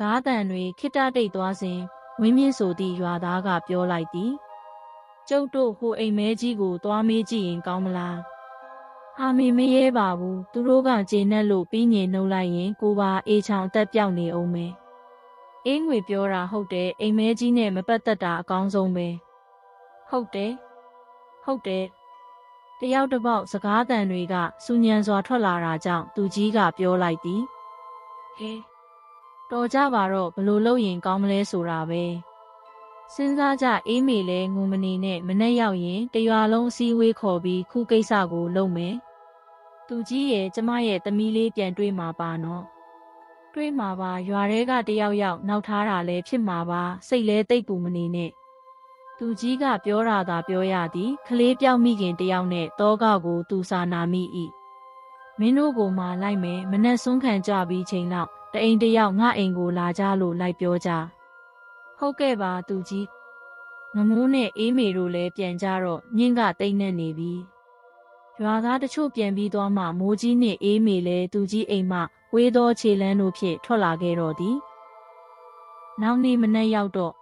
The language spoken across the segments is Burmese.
ကားတန်တွေခိတ္တတိတ်သွားစဉ်ဝင်းမြင့်ဆိုသည့်ရွာသားကပြောလိုက်သည်ကျုပ်တို့ဟိုအိမ်မဲကြီးကိုသွားမေးကြည့်ရင်ကောင်းမလားဟာမေမရဲပါဘူးသူတို့ကကျေနပ်လို့ပြီးညင်နှုတ်လိုက်ရင်ကိုပါအေချောင်အသက်ပြောက်နေအောင်မယ်အေးငွေပြောတာဟုတ်တယ်အိမ်မဲကြီးနဲ့မပတ်သက်တာအကောင်းဆုံးပဲဟုတ်တယ်ဟုတ်တယ်တယောက်တစ်ပေါက်စကားတန်တွေကစူညံစွာထွက်လာတာကြောင့်သူကြီးကပြောလိုက်သည်ဟဲ တော်ကြပါတော့ဘလို့လုပ်ရင်ကောင်းမလဲဆိုတာပဲစဉ်းစားကြအေးမေလဲငုံမနေနဲ့မနဲ့ရောက်ရင်တရွာလုံးအစည်းအဝေးခေါ်ပြီးခုကိစ္စကိုလုပ်မယ်သူကြီးရဲ့ကျမရဲ့သမီးလေးပြန်တွေ့မှာပါနော်တွေ့မှာပါရွာထဲကတယောက်ယောက်နောက်ထားတာလဲဖြစ်မှာပါစိတ်လဲတိတ်ပူမနေနဲ့သူကြီးကပြောတာသာပြောရသည်ခလေးပြောက်မိခင်တယောက်နဲ့တောကကိုသူစာနာမိ၏မင်းတို့ကိုမှလိုက်မယ်မနဲ့ဆွန်းခံကြပြီးချိန်လောက် တအိမ်တယောက်ငါအိမ်ကိုလာကြလို့လိုက်ပြောကြဟုတ်ကဲ့ပါသူကြီးငမိုးနဲ့အေးမေတို့လည်းပြန်ကြတော့ညင်းကတိတ်နေနေပြီရွာသားတချို့ပြန်ပြီးသွားမှမိုးကြီးနဲ့အေးမေလည်းသူကြီးအိမ်မှဝေးသောခြေလန်းတို့ဖြင့်ထွက်လာခဲ့တော့သည်နောက်နေ့မနေ့ရောက်တော့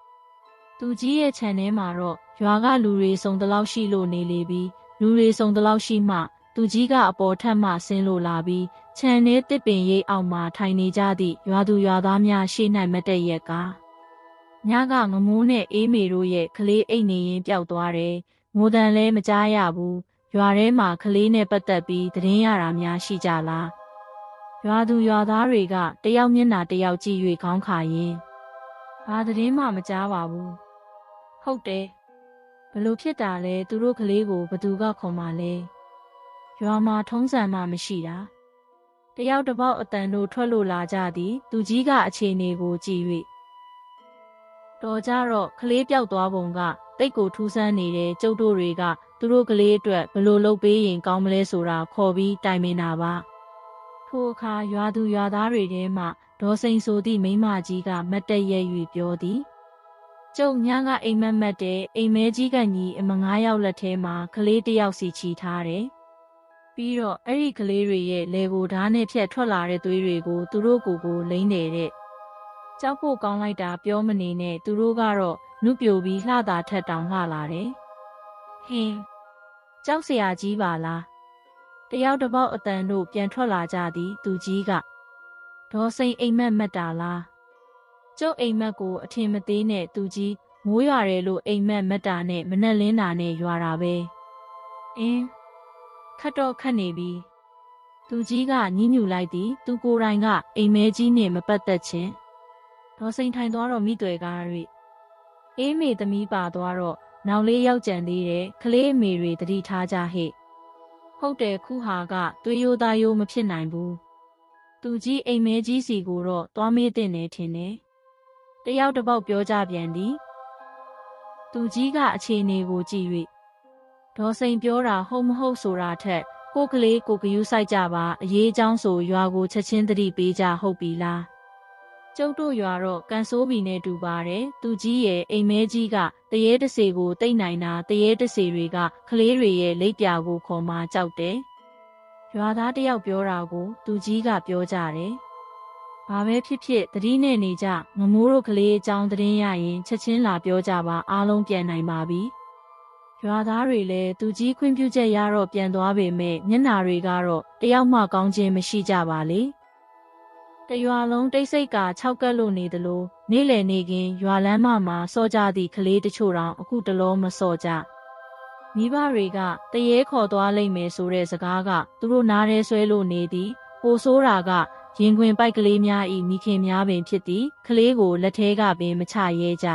သူကြီးရဲ့ခြံထဲမှာတော့ရွာကလူတွေစုံတလောက်ရှိလို့နေလေပြီးလူတွေစုံတလောက်ရှိမှ သူကြီးကအပေါ်ထပ်မှဆင်းလို့လာပြီးခြံထဲတစ်ပင်ရိပ်အောက်မှာထိုင်နေကြသည့်ရွာသူရွာသားများရှေ့၌မတက်ရက်ကညကငမိုးနဲ့အေးမေတို့ရဲ့ကလေးအိတ်နေရင်ပျောက်သွားတယ်ငိုတန်လဲမကြားရဘူးရွာထဲမှာကလေးနဲ့ပတ်သက်ပြီးသတင်းရတာများရှိကြလားရွာသူရွာသားတွေကတယောက်မျက်နှာတယောက်ကြည့်၍ခေါင်းခါရင်ဘာသတင်းမှမကြားပါဘူးဟုတ်တယ်ဘလို့ဖြစ်တာလဲသူတို့ကလေးကိုဘသူကခေါ်မှလဲ ရွာမှာထုံးစံမှမရှိတာတယောက်တစ်ပေါက်အတန်တို့ထွက်လို့လာကြသည် သူကြီးကအခြေအနေကိုကြည့်၍တော်ကြတော့ကလေးပြောက်သွားပုံကတိတ်ကိုထူးဆန်းနေတဲ့ကျုပ်တို့တွေကသူတို့ကလေးအတွက်ဘလို့လုပ်ပေးရင်ကောင်းမလဲဆိုတာခေါ်ပြီးတိုင်ပင်တာပါထိုအခါရွာသူရွာသားတွေထဲမှဒေါ်စိန်ဆိုသည့်မိန်းမကြီးကမတ်တက်ရဲ့၍ပြောသည်ကျုပ်ညကအိမ်မက်မက်တဲ့အိမ်မဲကြီးကညီအမငါးယောက်လက်ထဲမှာကလေးတစ်ယောက်စီချီထားတယ် ပြီးတော့အဲ့ဒီကလေးတွေရဲ့လေကိုဓာတ်နဲ့ဖြတ်ထွက်လာတဲ့သွေးတွေကိုသူတို့ကိုယ်ကိုလိမ့်နေတဲ့ကြောက်ဖို့ကောင်းလိုက်တာပြောမနေနဲ့သူတို့ကတော့နုပြိုပြီးလှတာထက်တောင်လှလာတယ်။ဟင်းကြောက်စရာကြီးပါလား။တယောက်တစ်ပေါက်အတန်တို့ပြန်ထွက်လာကြသည် သူကြီးကဒေါ်စိန်အိမ်မက်မက်တာလား။ကျုပ်အိမ်မက်ကိုအထင်မသေးနဲ့သူကြီးမိုးရွာတယ်လို့အိမ်မက်မက်တာနဲ့မနှက်လင်းတာနဲ့ရွာတာပဲ။အင်း ခတ်တော့ခတ်နေပြီသူကြီးကညှင်းညူလိုက်သည် သူကိုယ်တိုင်ကအိမ်မဲကြီးနဲ့မပတ်သက်ခြင်းဒေါ်စိန်ထိုင်သွားတော့မိတွေကား၍အေးမေသမီးပါသွားတော့နောက်လေးရောက်ကြံသေးတယ်ခလေးအမေတွေတတိထားကြဟဲ့ဟုတ်တယ်ခုဟာကသွေးရိုးသားရိုးမဖြစ်နိုင်ဘူးသူကြီးအိမ်မဲကြီးစီကိုတော့သွားမေးတဲ့နေထင်တယ်တယောက်တစ်ပေါက်ပြောကြပြန်သည်သူကြီးကအခြေအနေကိုကြည့်၍ ဒေါ်စိန်ပြောတာဟုတ်မဟုတ်ဆိုတာထက်ကိုကလေးကိုကယူးဆိုင်ကြပါအရေးအကြောင်းဆိုရွာကိုချက်ချင်းတတိပေးကြဟုတ်ပြီလားကျုပ်တို့ရွာတော့ကန်ဆိုးဘီနဲ့တူပါတယ်သူကြီးရဲ့အိမ်မဲကြီးကတရေတစေကိုတိတ်နိုင်တာတရေတစေတွေကကလေးတွေရဲ့လက်ပြကိုခေါ်မှကြောက်တယ်ရွာသားတယောက်ပြောတာကို သူကြီးကပြောကြတယ်ဘာပဲဖြစ်ဖြစ်တတိနဲ့နေကြငမိုးတို့ကလေးအကြောင်းသတင်းရရင်ချက်ချင်းလာပြောကြပါအားလုံးပြန်နိုင်ပါပြီ ရွာသားတွေလည်းသူကြီးခွင့်ပြုချက်ရတော့ပြန်သွားပေမဲ့မျက်နာတွေကတော့တယောက်မှကောင်းခြင်းမရှိကြပါလေတရွာလုံးတိတ်ဆိတ်က၆ကက်လို့နေသလိုနေ့လည်နေခင်ရွာလမ်းမမှာစောကြသည့်ကလေးတချို့တောင်အခုတလုံးမစောကြမိဘတွေကတရေခေါ်သွားလိမ့်မယ်ဆိုတဲ့စကားကသူတို့နားထဲဆွဲလို့နေသည်ပိုဆိုးတာကရင်ခွင်ပိုက်ကလေးများဤမိခင်များပင်ဖြစ်သည်ကလေးကိုလက်ထဲကပင်မချရဲကြ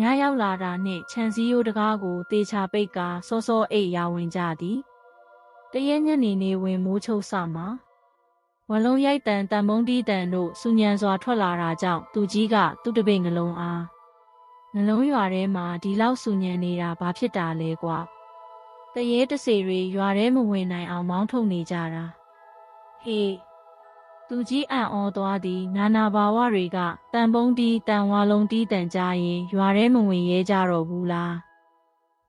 ညရောက်လာတာနှင့်ခြံစည်းရိုးတကားကိုတေချာပိတ်ကာစောစောအိတ်ရာဝင်ကြသည်တရဲညနေနေဝင်မိုးချုပ်ဆမှာဝလုံးရိုက်တန်တန်မုံတီးတန်တို့စူညံစွာထွက်လာတာကြောင့်သူကြီးကသူ့တပိတ်ငလုံးအားနှလုံးရွာထဲမှာဒီလောက်စူညံနေတာဘာဖြစ်တာလဲကွာတရေတစေတွေရွာထဲမဝင်နိုင်အောင်မောင်းထုတ်နေကြတာဟေး သူကြီးအံ့ဩသွားသည်နာနာဘာဝတွေကတန်ပုံးတီးတန်ဝါလုံးတီးတန်ကြရင်ရွာထဲမဝင်ရဲကြတော့ဘူးလား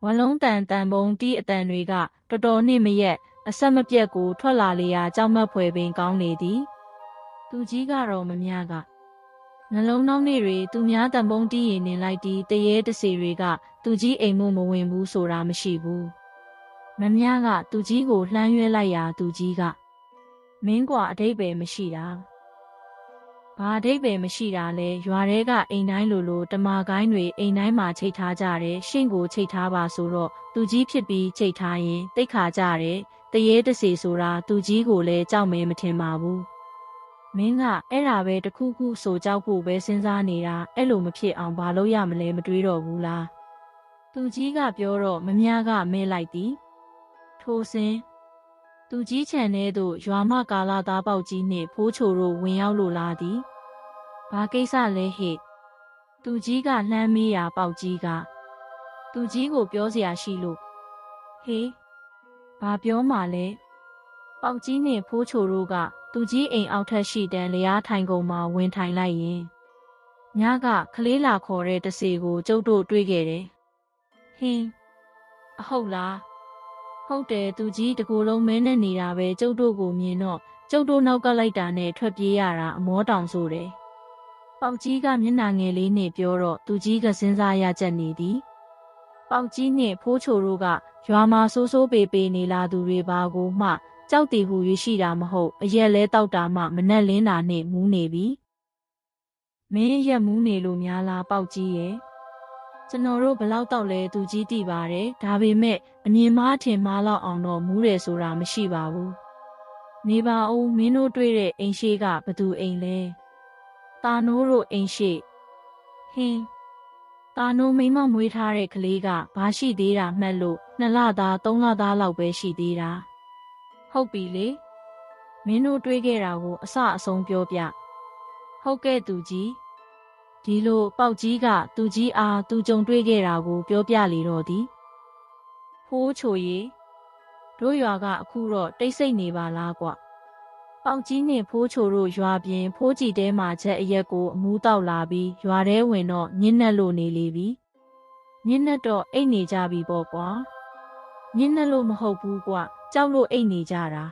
ဝလုံးတန်တန်ပုံးတီးအတန်တွေကတော်တော်နှိမရက်အဆက်မပြတ်ကိုထွက်လာလေရာကြောက်မက်ဖွယ်ပင်ကောင်းနေသည်သူကြီးကတော့မများကနှလုံးနှောင်းတွေတွေသူများတံပုံးတီးရင်နေလိုက်ဒီတရေတစေတွေကသူကြီးအိမ်မှုမဝင်ဘူးဆိုတာမရှိဘူးမမြကသူကြီးကိုလှမ်းရွဲလိုက်ရာသူကြီးက မင်းကွာအတိတ်ပဲမရှိတာဘာအတိတ်ပဲမရှိတာလဲရွာထဲကအိမ်တိုင်းလိုလိုတမာကိုင်းတွေအိမ်တိုင်းမှာချိတ်ထားကြတယ်ရှင့်ကိုချိတ်ထားပါဆိုတော့သူကြီးဖြစ်ပြီးချိတ်ထားရင်တိတ်ခါကြတယ်တရေတစေဆိုတာသူကြီးကိုလည်းကြောက်မဲမထင်ပါဘူးမင်းကအဲ့ဒါပဲတခုခုဆိုကြောက်ဖို့ပဲစဉ်းစားနေတာအဲ့လိုမဖြစ်အောင်ဘာလို့ရမလဲမတွေးတော့ဘူးလားသူကြီးကပြောတော့မမြကမဲလိုက်သည်ထိုစဉ် သူကြီးခြံထဲသို့ရွာမကာလာသားပေါက်ကြီးနှင့်ဖိုးချိုတို့ဝင်ရောက်လိုလာသည်။ဘာကိစ္စလဲဟဲ့။သူကြီးကလှမ်းမေးရာပေါက်ကြီးကသူကြီးကိုပြောစရာရှိလို့ဟေးဘာပြောမှလဲပေါက်ကြီးနှင့်ဖိုးချိုတို့ကသူကြီးအိမ်အောက်ထက်ရှိတန်းလျားထိုင်ကုန်မှာဝင်ထိုင်လိုက်ရင်ညကကလေးလာခေါ်တဲ့တစေကိုကျုပ်တို့တွေ့ခဲ့တယ်။ဟင်းအဟုတ်လား ဟုတ်တယ်သူကြီးတကူလုံးမဲနဲ့နေတာပဲကျုပ်တို့ကိုမြင်တော့ကျုပ်တို့နောက်ကလိုက်တာနဲ့ထွက်ပြေးရတာအမောတောင်ဆိုတယ်ပေါက်ကြီးကမျက်နှာငယ်လေးနဲ့ပြောတော့သူကြီးကစဉ်းစားရချက်နေသည်ပေါက်ကြီးနှင့်ဖိုးချိုတို့ကရွာမှာဆိုးဆိုးပေပေနေလာသူတွေပါကိုမှကြောက်တည်ဟူ၍ရှိတာမဟုတ်အရက်လဲတောက်တာမှမနဲ့လင်းတာနှင့်မူးနေပြီမင်းရက်မူးနေလို့များလားပေါက်ကြီးရဲ့ ကျွန်တော်တို့ဘလောက်တောက်လဲသူကြီးသိပါတယ်ဒါပေမဲ့အမြင်မားထင်မားလောက်အောင်တော့မူးတယ်ဆိုတာမရှိပါဘူးနေပါဦးမင်းတို့တွေ့တဲ့အိမ်ရှိကဘသူအိမ်လဲတာနိုးတို့အိမ်ရှိဟင်း။တာနိုးမိမမွေးထားတဲ့ကလေးကဘာရှိသေးတာမှတ်လို့နှစ်လသားသုံးလသားလောက်ပဲရှိသေးတာ။ဟုတ်ပြီလေ။မင်းတို့တွေးခဲ့တာကိုအစအဆုံးပြောပြ။ဟုတ်ကဲ့သူကြီး။ ဒီလိုပေါက်ကြီးကသူကြီးအားသူကြုံတွေးခဲ့တာကို ပြောပြလေတော့သည်။ဖိုးချိုရီတို့ရွာကအခုတော့တိတ်ဆိတ်နေပါလားကွ။ပေါက်ကြီးနဲ့ဖိုးချိုတို့ရွာပြင်ဖိုးကြည်တဲမှာချက်အရက်ကိုအမူးတောက်လာပြီးရွာထဲဝင်တော့ညင်းနှက်လို့နေလေပြီညင်းနှက်တော့အိတ်နေကြပြီပေါ့ကွာညင်းနှက်လို့မဟုတ်ဘူးကွကြောက်လို့အိတ်နေကြတာ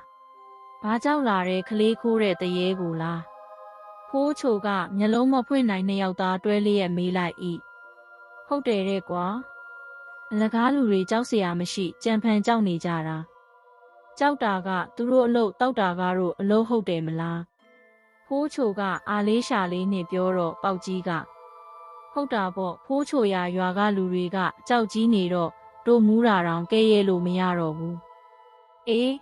ဘာကြောက်လာတဲ့ကလေးခိုးတဲ့တရေကိုလား ဖိုးချိုကမျက်လုံးမဖွင့်နိုင်နှစ်ယောက်သားတွဲလေးရဲ့မေးလိုက်ဤဟုတ်တယ်တဲ့ကွာအလကားလူတွေကြောက်เสียမရှိကြံဖန်ကြောက်နေကြတာကြောက်တာကသူတို့အလုပ်တောက်တာကတော့အလုပ်ဟုတ်တယ်မလားဖိုးချိုကအာလေးရှာလေးနဲ့ပြောတော့ပေါက်ကြီးကဟုတ်တာပေါ့ဖိုးချိုရရွာကလူတွေကကြောက်ကြီးနေတော့တို့မူးတာတောင်ကဲရဲလို့မရတော့ဘူးအေး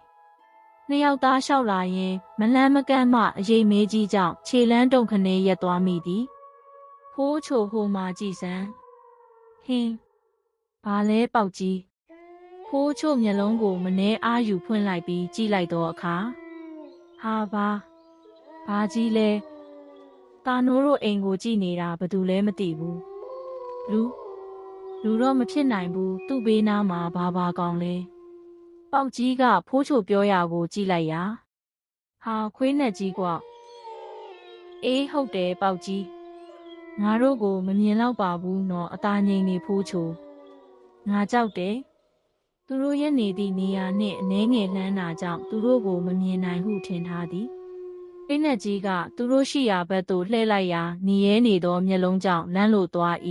နှစ်ယောက်သားလျှောက်လာရင်မလန်းမကန့်မှအရေးမေးကြီးကြောင့်ခြေလန်းတုံခနဲရက်သွားမိသည်ဖိုးချိုဟိုမှာကြည်စမ်းဟင်းဘာလဲပေါက်ကြီးဖိုးချို့မျက်လုံးကိုမနှဲအားယူဖွင့်လိုက်ပြီးကြည့်လိုက်တော့အခါဟာဘာဘာကြီးလဲတာနိုးတို့အိမ်ကိုကြည့်နေတာဘယ်သူလဲမသိဘူးလူလူတော့မဖြစ်နိုင်ဘူးသူ့ဘေးနားမှာဘာဘာကောင်လဲ ပေါက်ကြီးကဖိုးချိုပြောရာကိုကြည့်လိုက်ရာဟာခွေးနဲ့ကြီးကွာအေးဟုတ်တယ်ပေါက်ကြီးငါတို့ကိုမမြင်တော့ပါဘူးနော်အသားငိမ့်နေဖိုးချိုငါကြောက်တယ်သူတို့ရဲ့နေသည့်နေရာနှင့်အနှဲငယ်လှမ်းတာကြောင့်သူတို့ကိုမမြင်နိုင်ဟုထင်ထားသည်။ပိနက်ကြီးကသူတို့ရှိရာဘက်သို့လှည့်လိုက်ရာနေရဲနေသောမျက်လုံးကြောင့်လမ်းလိုသွား၏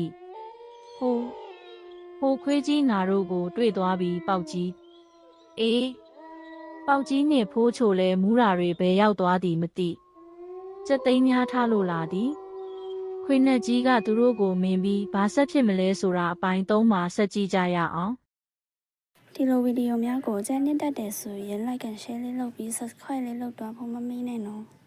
။ဟိုးဟိုခွေးကြီးနာတို့ကို တွေ့သွားပြီးပေါက်ကြီး။ အေးပေါက်ကြီးနှင့်ဖိုးချိုလဲမူးရာတွေဘယ်ရောက်သွားသည်မသိ။စက်သိမ်းများထားလို့လာသည်။ခွေးနက်ကြီးကသူတို့ကိုမင်ပြီးဘာဆက်ဖြစ်မလဲဆိုတာအပိုင်းသုံးမှာဆက်ကြည့်ကြရအောင်။ဒီလိုဗီဒီယိုများကိုကြိုက်နှစ်တက်တယ်ဆိုရင် like and share လေးလုပ်ပြီး subscribe လေးလုပ်တော့ဖို့မမေ့နဲ့နော်